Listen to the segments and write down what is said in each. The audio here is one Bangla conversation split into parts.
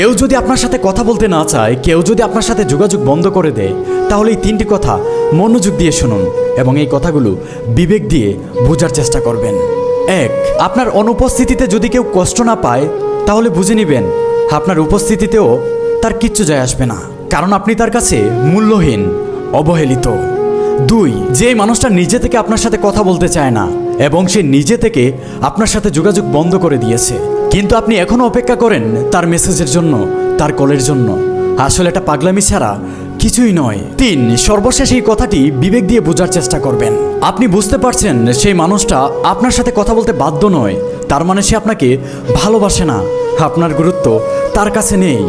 কেউ যদি আপনার সাথে কথা বলতে না চায়, কেউ যদি আপনার সাথে যোগাযোগ বন্ধ করে দেয়, তাহলে এই তিনটি কথা মনোযোগ দিয়ে শুনুন এবং এই কথাগুলো বিবেক দিয়ে বোঝার চেষ্টা করবেন। এক, আপনার অনুপস্থিতিতে যদি কেউ কষ্ট না পায়, তাহলে বুঝে নেবেন, আপনার উপস্থিতিতেও তার কিচ্ছু যায় আসবে না, কারণ আপনি তার কাছে মূল্যহীন, অবহেলিত। দুই, যে মানুষটা নিজে থেকে আপনার সাথে কথা বলতে চায় না, এবং সে নিজে থেকে আপনার সাথে যোগাযোগ বন্ধ করে দিয়েছে কিন্তু আপনি এখনও অপেক্ষা করেন তার মেসেজের জন্য, তার কলের জন্য। আসলে এটা পাগলামি ছাড়া কিছুই নয়। তিন, সর্বশেষ এই কথাটি বিবেক দিয়ে বোঝার চেষ্টা করবেন। আপনি বুঝতে পারছেন সেই মানুষটা আপনার সাথে কথা বলতে বাধ্য নয়। তার মানে সে আপনাকে ভালোবাসে না। আপনার গুরুত্ব তার কাছে নেই।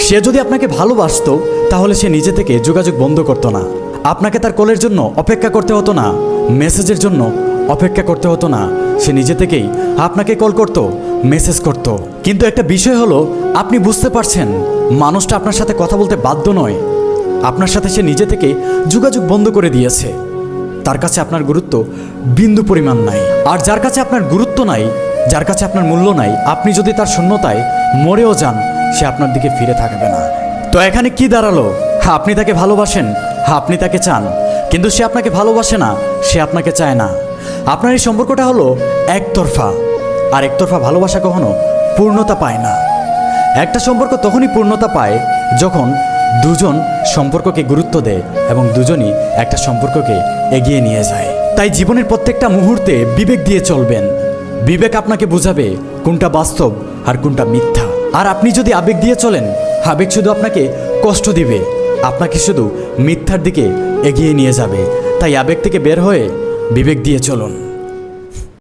সে যদি আপনাকে ভালোবাসতো, তাহলে সে নিজে থেকে যোগাযোগ বন্ধ করতো না। আপনাকে তার কলের জন্য অপেক্ষা করতে হতো না। মেসেজের জন্য অপেক্ষা করতে হতো না। সে নিজে থেকেই আপনাকে কল করত। মেসেজ করত। কিন্তু একটা বিষয় হলো, আপনি বুঝতে পারছেন, মানুষটা আপনার সাথে কথা বলতে বাধ্য নয়। আপনার সাথে সে নিজে থেকে যোগাযোগ বন্ধ করে দিয়েছে। তার কাছে আপনার গুরুত্ব বিন্দু পরিমাণ নাই। আর যার কাছে আপনার গুরুত্ব নাই, যার কাছে আপনার মূল্য নাই, আপনি যদি তার শূন্যতায় মরেও যান, সে আপনার দিকে ফিরে থাকবে না। তো এখানে কি দাঁড়াল? হ্যাঁ আপনি তাকে ভালোবাসেন। হ্যাঁ আপনি তাকে চান। কিন্তু সে আপনাকে ভালোবাসে না, সে আপনাকে চায় না। আপনার এই সম্পর্কটা হলো একতরফা। আর একতরফা ভালোবাসা কখনো পূর্ণতা পায় না। একটা সম্পর্ক তখনই পূর্ণতা পায় যখন দুজন সম্পর্ককে গুরুত্ব দেয় এবং দুজনই একটা সম্পর্ককে এগিয়ে নিয়ে যায়। তাই জীবনের প্রত্যেকটা মুহূর্তে বিবেক দিয়ে চলবেন। বিবেক আপনাকে বোঝাবে কোনটা বাস্তব আর কোনটা মিথ্যা। আর আপনি যদি আবেগ দিয়ে চলেন, আবেগ শুধু আপনাকে কষ্ট দিবে, আপনাকে শুধু মিথ্যার দিকে এগিয়ে নিয়ে যাবে। তাই আবেগ থেকে বের হয়ে বিবেক দিয়ে চলুন।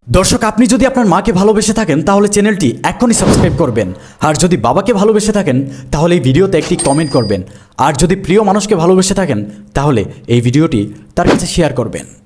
দর্শক, আপনি যদি আপনার মাকে ভালোবেসে থাকেন, তাহলে চ্যানেলটি এখনই সাবস্ক্রাইব করবেন। আর যদি বাবাকে ভালোবেসে থাকেন, তাহলে এই ভিডিওতে একটি কমেন্ট করবেন। আর যদি প্রিয় মানুষকে ভালোবেসে থাকেন, তাহলে এই ভিডিওটি তার কাছে শেয়ার করবেন।